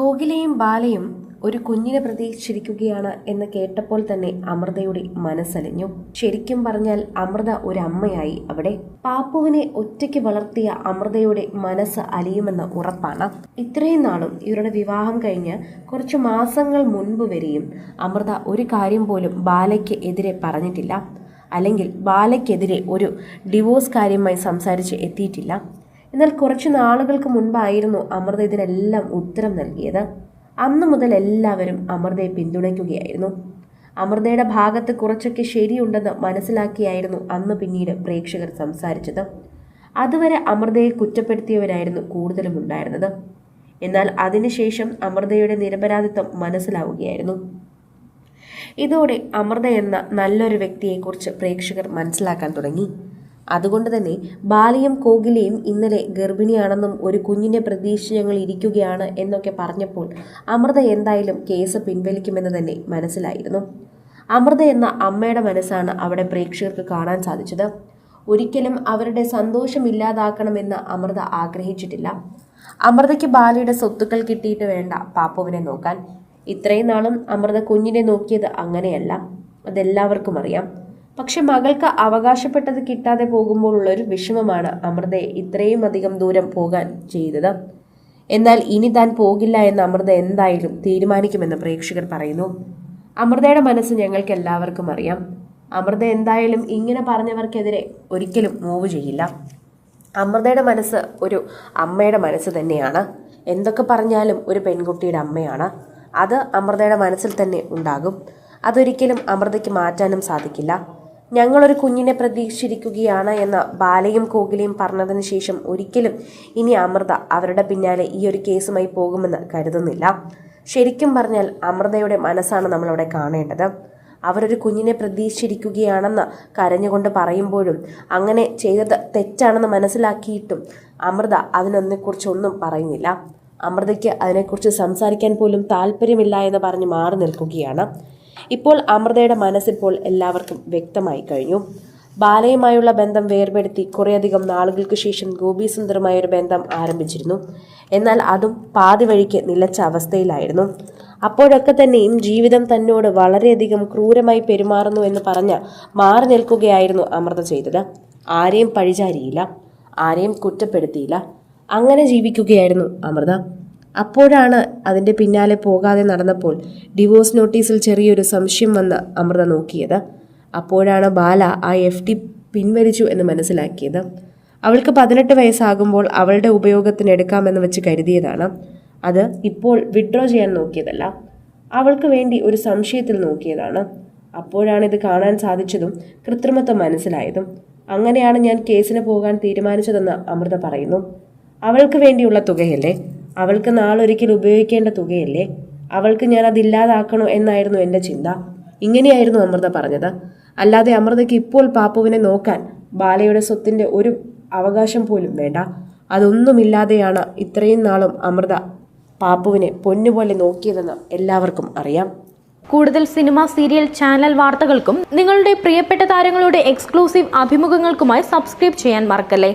കോകിലയും ബാലയും ഒരു കുഞ്ഞിനെ പ്രതീക്ഷിച്ചിരിക്കുകയാണ് എന്ന് കേട്ടപ്പോൾ തന്നെ അമൃതയുടെ മനസ്സലിഞ്ഞു. ശരിക്കും പറഞ്ഞാൽ അമൃത ഒരു അമ്മയായി അവിടെ. പാപ്പുവിനെ ഒറ്റയ്ക്ക് വളർത്തിയ അമൃതയുടെ മനസ്സ് അലിയുമെന്ന് ഉറപ്പാണ്. ഇത്രയും നാളും ഇവരുടെ വിവാഹം കഴിഞ്ഞ് കുറച്ച് മാസങ്ങൾ മുൻപ് വരെയും അമൃത ഒരു കാര്യം പോലും ബാലയ്ക്ക് എതിരെ പറഞ്ഞിട്ടില്ല. അല്ലെങ്കിൽ ബാലയ്ക്കെതിരെ ഒരു ഡിവോഴ്സ് കാര്യമായി സംസാരിച്ച് എത്തിയിട്ടില്ല. എന്നാൽ കുറച്ച് നാളുകൾക്ക് മുൻപായിരുന്നു അമൃത ഇതിനെല്ലാം ഉത്തരം നൽകിയത്. അന്നു മുതൽ എല്ലാവരും അമൃതയെ പിന്തുണയ്ക്കുകയായിരുന്നു. അമൃതയുടെ ഭാഗത്ത് കുറച്ചൊക്കെ ശരിയുണ്ടെന്ന് മനസ്സിലാക്കിയായിരുന്നു അന്ന് പിന്നീട് പ്രേക്ഷകർ സംസാരിച്ചത്. അതുവരെ അമൃതയെ കുറ്റപ്പെടുത്തിയവരായിരുന്നു കൂടുതലും ഉണ്ടായിരുന്നത്. എന്നാൽ അതിനുശേഷം അമൃതയുടെ നിരപരാധിത്വം മനസ്സിലാവുകയായിരുന്നു. ഇതോടെ അമൃത എന്ന നല്ലൊരു വ്യക്തിയെക്കുറിച്ച് പ്രേക്ഷകർ മനസ്സിലാക്കാൻ തുടങ്ങി. അതുകൊണ്ട് തന്നെ ബാലിയും കോകിലയും ഇന്നലെ ഗർഭിണിയാണെന്നും ഒരു കുഞ്ഞിനെ പ്രതീക്ഷ ഞങ്ങൾ ഇരിക്കുകയാണ് എന്നൊക്കെ പറഞ്ഞപ്പോൾ അമൃത എന്തായാലും കേസ് പിൻവലിക്കുമെന്ന് തന്നെ മനസ്സിലായിരുന്നു. അമൃത എന്ന അമ്മയുടെ മനസ്സാണ് അവിടെ പ്രേക്ഷകർക്ക് കാണാൻ സാധിച്ചത്. ഒരിക്കലും അവരുടെ സന്തോഷം ഇല്ലാതാക്കണമെന്ന് അമൃത ആഗ്രഹിച്ചിട്ടില്ല. അമൃതയ്ക്ക് ബാലയുടെ സ്വത്തുക്കൾ കിട്ടിയിട്ട് വേണ്ട പാപ്പുവിനെ നോക്കാൻ. ഇത്രയും നാളും അമൃത കുഞ്ഞിനെ നോക്കിയത് അങ്ങനെയല്ല. അതെല്ലാവർക്കും അറിയാം. പക്ഷെ മകൾക്ക് അവകാശപ്പെട്ടത് കിട്ടാതെ പോകുമ്പോഴുള്ള ഒരു വിഷമമാണ് അമൃതയെ ഇത്രയും അധികം ദൂരം പോകാൻ ചെയ്തത്. എന്നാൽ ഇനി താൻ പോകില്ല എന്ന് അമൃത എന്തായാലും തീരുമാനിക്കുമെന്ന് പ്രേക്ഷകർ പറയുന്നു. അമൃതയുടെ മനസ്സ് ഞങ്ങൾക്ക് എല്ലാവർക്കും അറിയാം. അമൃത എന്തായാലും ഇങ്ങനെ പറഞ്ഞവർക്കെതിരെ ഒരിക്കലും മൂവ് ചെയ്യില്ല. അമൃതയുടെ മനസ്സ് ഒരു അമ്മയുടെ മനസ്സ് തന്നെയാണ്. എന്തൊക്കെ പറഞ്ഞാലും ഒരു പെൺകുട്ടിയുടെ അമ്മയാണ്. അത് അമൃതയുടെ മനസ്സിൽ തന്നെ ഉണ്ടാകും. അതൊരിക്കലും അമൃതയ്ക്ക് മാറ്റാനും സാധിക്കില്ല. ഞങ്ങളൊരു കുഞ്ഞിനെ പ്രതീക്ഷിച്ചിരിക്കുകയാണ് എന്ന് ബാലയും കോകിലയും പറഞ്ഞതിന് ശേഷം ഒരിക്കലും ഇനി അമൃത അവരുടെ പിന്നാലെ ഈ ഒരു കേസുമായി പോകുമെന്ന് കരുതുന്നില്ല. ശരിക്കും പറഞ്ഞാൽ അമൃതയുടെ മനസ്സാണ് നമ്മളവിടെ കാണേണ്ടത്. അവരൊരു കുഞ്ഞിനെ പ്രതീക്ഷിച്ചിരിക്കുകയാണെന്ന് കരഞ്ഞുകൊണ്ട് പറയുമ്പോഴും അങ്ങനെ ചെയ്തത് തെറ്റാണെന്ന് മനസ്സിലാക്കിയിട്ടും അമൃത അതിനൊന്നെക്കുറിച്ചൊന്നും പറയുന്നില്ല. അമൃതയ്ക്ക് അതിനെക്കുറിച്ച് സംസാരിക്കാൻ പോലും താല്പര്യമില്ല എന്ന് പറഞ്ഞ് മാറി നിൽക്കുകയാണ്. ഇപ്പോൾ അമൃതയുടെ മനസ്സിപ്പോൾ എല്ലാവർക്കും വ്യക്തമായി കഴിഞ്ഞു. ബാലയുമായുള്ള ബന്ധം വേർപെടുത്തി കുറേയധികം നാളുകൾക്ക് ശേഷം ഗോപീസുന്ദറുമായ ഒരു ബന്ധം ആരംഭിച്ചിരുന്നു. എന്നാൽ അതും പാതി വഴിക്ക് നിലച്ച അവസ്ഥയിലായിരുന്നു. അപ്പോഴൊക്കെ തന്നെയും ജീവിതം തന്നോട് വളരെയധികം ക്രൂരമായി പെരുമാറുന്നു എന്ന് പറഞ്ഞ് മാറി നിൽക്കുകയായിരുന്നു അമൃത ചെയ്തത്. ആരെയും പഴിചാരിയില്ല. ആരെയും കുറ്റപ്പെടുത്തിയില്ല. അങ്ങനെ ജീവിക്കുകയായിരുന്നു അമൃത. അപ്പോഴാണ് അതിന്റെ പിന്നാലെ പോകാതെ നടന്നപ്പോൾ ഡിവോഴ്സ് നോട്ടീസിൽ ചെറിയൊരു സംശയം വന്ന് അമൃത നോക്കിയത്. അപ്പോഴാണ് ബാല ആ എഫ് ടി പിൻവലിച്ചു എന്ന് മനസ്സിലാക്കിയത്. അവൾക്ക് പതിനെട്ട് വയസ്സാകുമ്പോൾ അവളുടെ ഉപയോഗത്തിന് എടുക്കാമെന്ന് വെച്ച് കരുതിയതാണ്. അത് ഇപ്പോൾ വിഡ്രോ ചെയ്യാൻ നോക്കിയതല്ല. അവൾക്ക് വേണ്ടി ഒരു സംശയത്തിൽ നോക്കിയതാണ്. അപ്പോഴാണ് ഇത് കാണാൻ സാധിച്ചതും കൃത്രിമത്വം മനസ്സിലായതും. അങ്ങനെയാണ് ഞാൻ കേസിന് പോകാൻ തീരുമാനിച്ചതെന്ന് അമൃത പറയുന്നു. അവൾക്ക് വേണ്ടിയുള്ള തുകയല്ലേ? അവൾക്ക് നാളൊരിക്കൽ ഉപയോഗിക്കേണ്ട തുകയല്ലേ? അവൾക്ക് ഞാൻ അതില്ലാതാക്കണോ എന്നായിരുന്നു എന്റെ ചിന്ത. ഇങ്ങനെയായിരുന്നു അമൃത പറഞ്ഞത്. അല്ലാതെ അമൃതയ്ക്ക് ഇപ്പോൾ പാപ്പുവിനെ നോക്കാൻ ബാലയുടെ സ്വത്തിന്റെ ഒരു അവകാശം പോലും വേണ്ട. അതൊന്നുമില്ലാതെയാണ് ഇത്രയും നാളും അമൃത പാപ്പുവിനെ പൊന്നുപോലെ നോക്കിയതെന്ന് എല്ലാവർക്കും അറിയാം. കൂടുതൽ സിനിമ സീരിയൽ ചാനൽ വാർത്തകൾക്കും നിങ്ങളുടെ പ്രിയപ്പെട്ട താരങ്ങളുടെ എക്സ്ക്ലൂസീവ് അഭിമുഖങ്ങൾക്കുമായി സബ്സ്ക്രൈബ് ചെയ്യാൻ മറക്കല്ലേ?